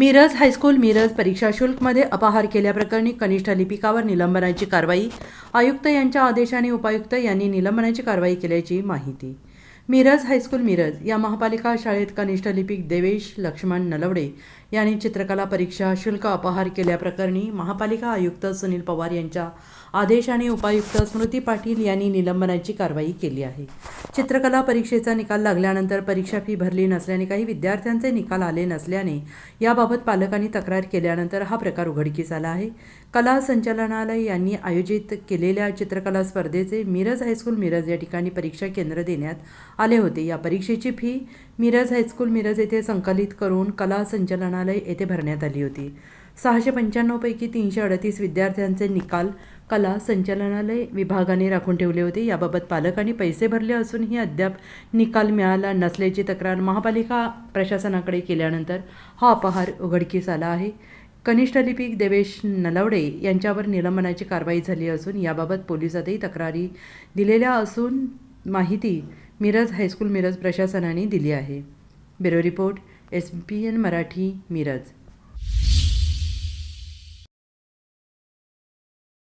Miraj high school Miraj परीक्षा शुल्कमध्ये अपहार केल्याप्रकरणी कनिष्ठ लिपिकावर निलंबनाची कारवाई. आयुक्त यांच्या आदेशाने उपायुक्त यांनी निलंबनाची कारवाई केल्याची माहिती. मिरज हायस्कूल मिरज या महापालिका शाळेत कनिष्ठ लिपिक देवेश लक्ष्मण नलवडे यांनी चित्रकला परीक्षा शुल्क अपहार केल्याप्रकरणी महापालिका आयुक्त सुनील पवार यांच्या आदेशाने उपायुक्त स्मृती पाटील यांनी निलंबनाची कारवाई केली आहे. चित्रकला परीक्षेचा निकाल लागल्यानंतर परीक्षा फी भरली नसल्याने काही विद्यार्थ्यांचे निकाल आले नसल्याने याबाबत पालकांनी तक्रार केल्यानंतर हा प्रकार उघडकीस आला आहे. कला संचालनालय यांनी आयोजित केलेल्या चित्रकला स्पर्धेचे मिरज हायस्कूल मिरज या ठिकाणी परीक्षा केंद्र देण्यात आले होते. या परीक्षेची फी मिरज हायस्कूल मिरज येथे संकलित करून कला संचालनालय येथे भरण्यात आली होती. सहाशे पंच्याण्णवपैकी तीनशे अडतीस विद्यार्थ्यांचे निकाल कला संचालनालय विभागाने राखून ठेवले होते. याबाबत पालकांनी पैसे भरले असूनही अद्याप निकाल मिळाला नसल्याची तक्रार महापालिका प्रशासनाकडे केल्यानंतर हा अपहार उघडकीस आला आहे. कनिष्ठ लिपिक देवेश नलावडे यांच्यावर निलंबनाची कारवाई झाली असून याबाबत पोलिसातही तक्रारी दिलेल्या असून माहिती मिरज हायस्कूल मिरज प्रशासनाने दिली आहे. Bureau report S P N Marathi Miraj.